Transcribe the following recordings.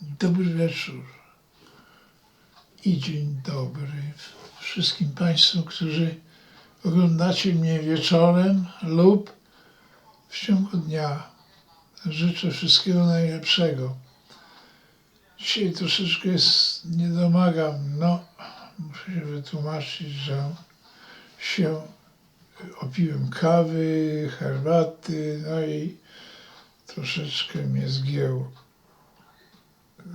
Dobry wieczór i dzień dobry wszystkim Państwu, którzy oglądacie mnie wieczorem lub w ciągu dnia. Życzę wszystkiego najlepszego. Dzisiaj troszeczkę jest, nie domagam, no muszę się wytłumaczyć, że się opiłem kawy, herbaty, no i troszeczkę mnie zgięło.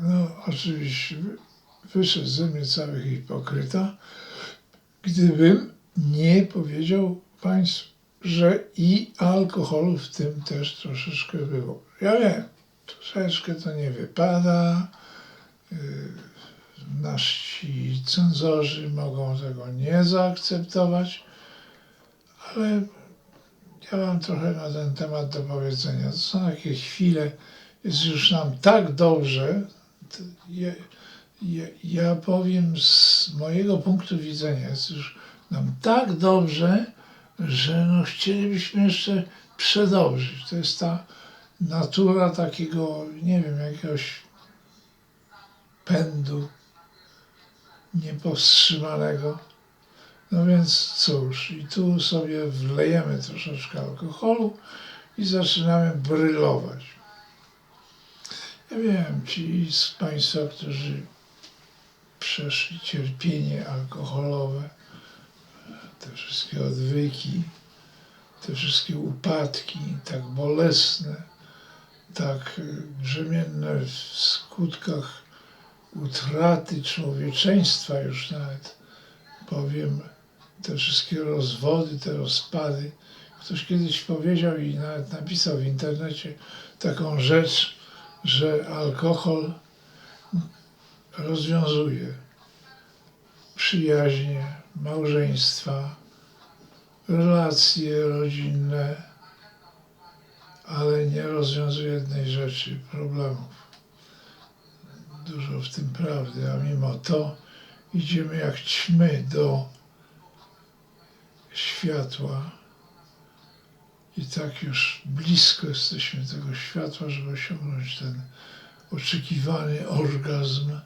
No, oczywiście wy- wyszedł ze mnie cały hipokryta, gdybym nie powiedział Państwu, że i alkoholu w tym też troszeczkę było. Ja wiem, troszeczkę to nie wypada. Yy, Nasi cenzorzy mogą tego nie zaakceptować, ale ja mam trochę na ten temat do powiedzenia. To są takie chwile, jest już nam tak dobrze, ja, ja, powiem z mojego punktu widzenia, jest już nam tak dobrze, że no chcielibyśmy jeszcze przedobrzyć. To jest ta natura takiego, nie wiem, jakiegoś pędu niepowstrzymanego. No więc cóż, i tu sobie wlejemy troszeczkę alkoholu i zaczynamy brylować. Ja wiem, ci z Państwa, którzy przeszli cierpienie alkoholowe, te wszystkie odwyki, te wszystkie upadki, tak bolesne, tak y, brzemienne w skutkach utraty człowieczeństwa już nawet, powiem, te wszystkie rozwody, te rozpady. Ktoś kiedyś powiedział i nawet napisał w internecie taką rzecz, że alkohol rozwiązuje przyjaźnie, małżeństwa, relacje rodzinne, ale nie rozwiązuje jednej rzeczy problemów. Dużo w tym prawdy, a mimo to idziemy jak ćmy do światła i tak już blisko jesteśmy tego światła, żeby osiągnąć ten oczekiwany orgazm.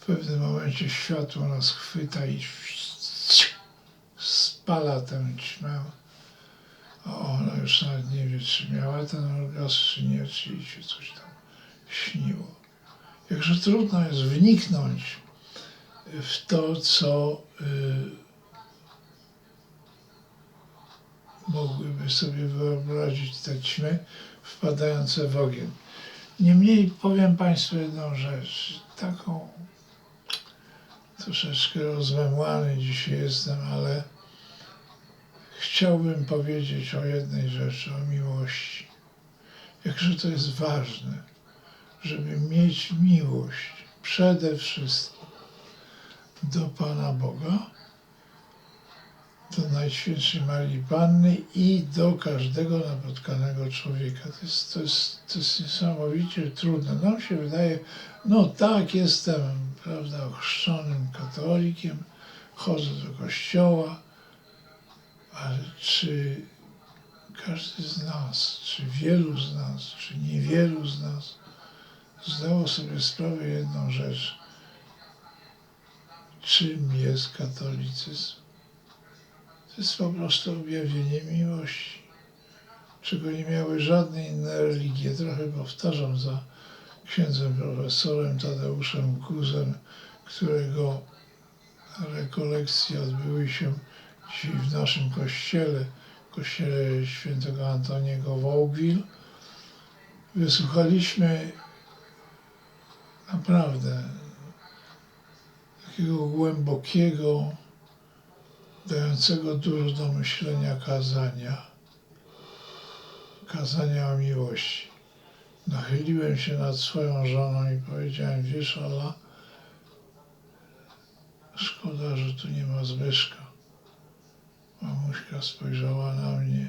W pewnym momencie światło nas chwyta i spala tę ćmę. A ona już nawet nie wie, czy miała ten orgazm, czy nie, czy jej się coś tam śniło. Jakże trudno jest wniknąć w to, co y, mogłyby sobie wyobrazić te ćmy wpadające w ogień. Niemniej powiem Państwu jedną rzecz, taką troszeczkę rozmemłany dzisiaj jestem, ale chciałbym powiedzieć o jednej rzeczy, o miłości. Jakże to jest ważne, żeby mieć miłość przede wszystkim do Pana Boga, do Najświętszej Marii Panny i do każdego napotkanego człowieka. To jest, to jest, to jest niesamowicie trudne. Nam się wydaje, no tak, jestem, prawda, ochrzczonym katolikiem, chodzę do kościoła, ale czy każdy z nas, czy wielu z nas, czy niewielu z nas zdało sobie sprawę jedną rzecz, czym jest katolicyzm? To jest po prostu objawienie miłości, czego nie miały żadne inne religie. Trochę powtarzam za księdzem profesorem Tadeuszem Guzem, którego rekolekcje odbyły się dzisiaj w naszym kościele, kościele świętego Antoniego Wołgwil. Wysłuchaliśmy naprawdę takiego głębokiego, dającego dużo do myślenia kazania, kazania o miłości. Nachyliłem się nad swoją żoną i powiedziałem, wiesz Ala, szkoda, że tu nie ma Zbyszka. Mamuśka spojrzała na mnie,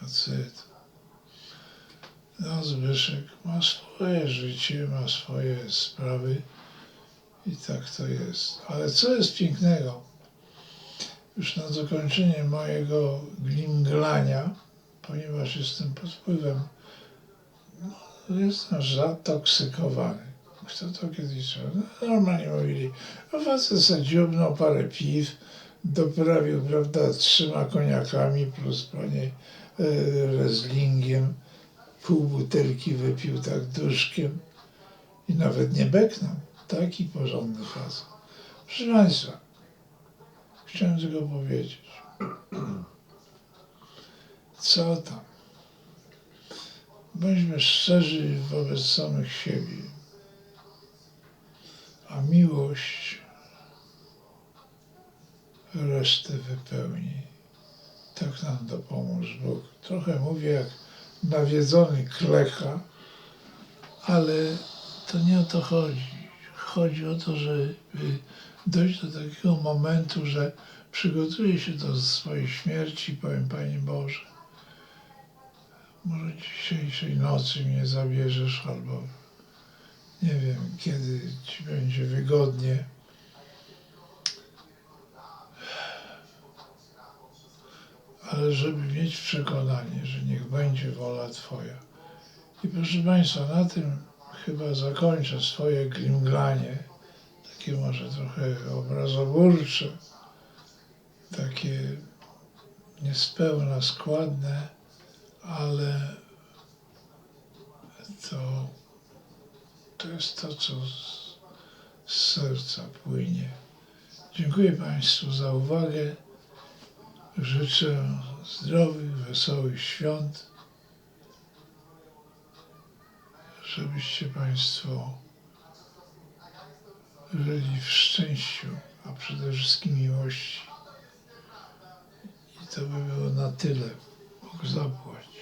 facet. No Zbyszek ma swoje życie, ma swoje sprawy i tak to jest. Ale co jest pięknego? Już na zakończenie mojego glimglania, ponieważ jestem pod wpływem no, jestem zatoksykowany. Kto to kiedyś no, Normalnie mówili, no facet se dziubnął parę piw, doprawił, prawda, trzema koniakami plus panie e, wrestlingiem, pół butelki wypił tak duszkiem i nawet nie beknął. Taki porządny facet. Proszę Państwa, chciałem tylko powiedzieć, co tam. Bądźmy szczerzy wobec samych siebie. A miłość resztę wypełni. Tak nam dopomóż Bóg. Trochę mówię jak nawiedzony klecha, ale to nie o to chodzi. Chodzi o to, żeby dojść do takiego momentu, że przygotuję się do swojej śmierci, powiem Panie Boże, może dzisiejszej nocy mnie zabierzesz, albo nie wiem, kiedy Ci będzie wygodnie. Ale żeby mieć przekonanie, że niech będzie wola Twoja. I proszę Państwa, na tym chyba zakończę swoje glimglanie, takie może trochę obrazoburcze, takie niespełna składne, ale to, to jest to, co z, z serca płynie. Dziękuję Państwu za uwagę. Życzę zdrowych, wesołych świąt. Żebyście Państwo żyli w szczęściu, a przede wszystkim miłości. I to by było na tyle. Bóg zapłać.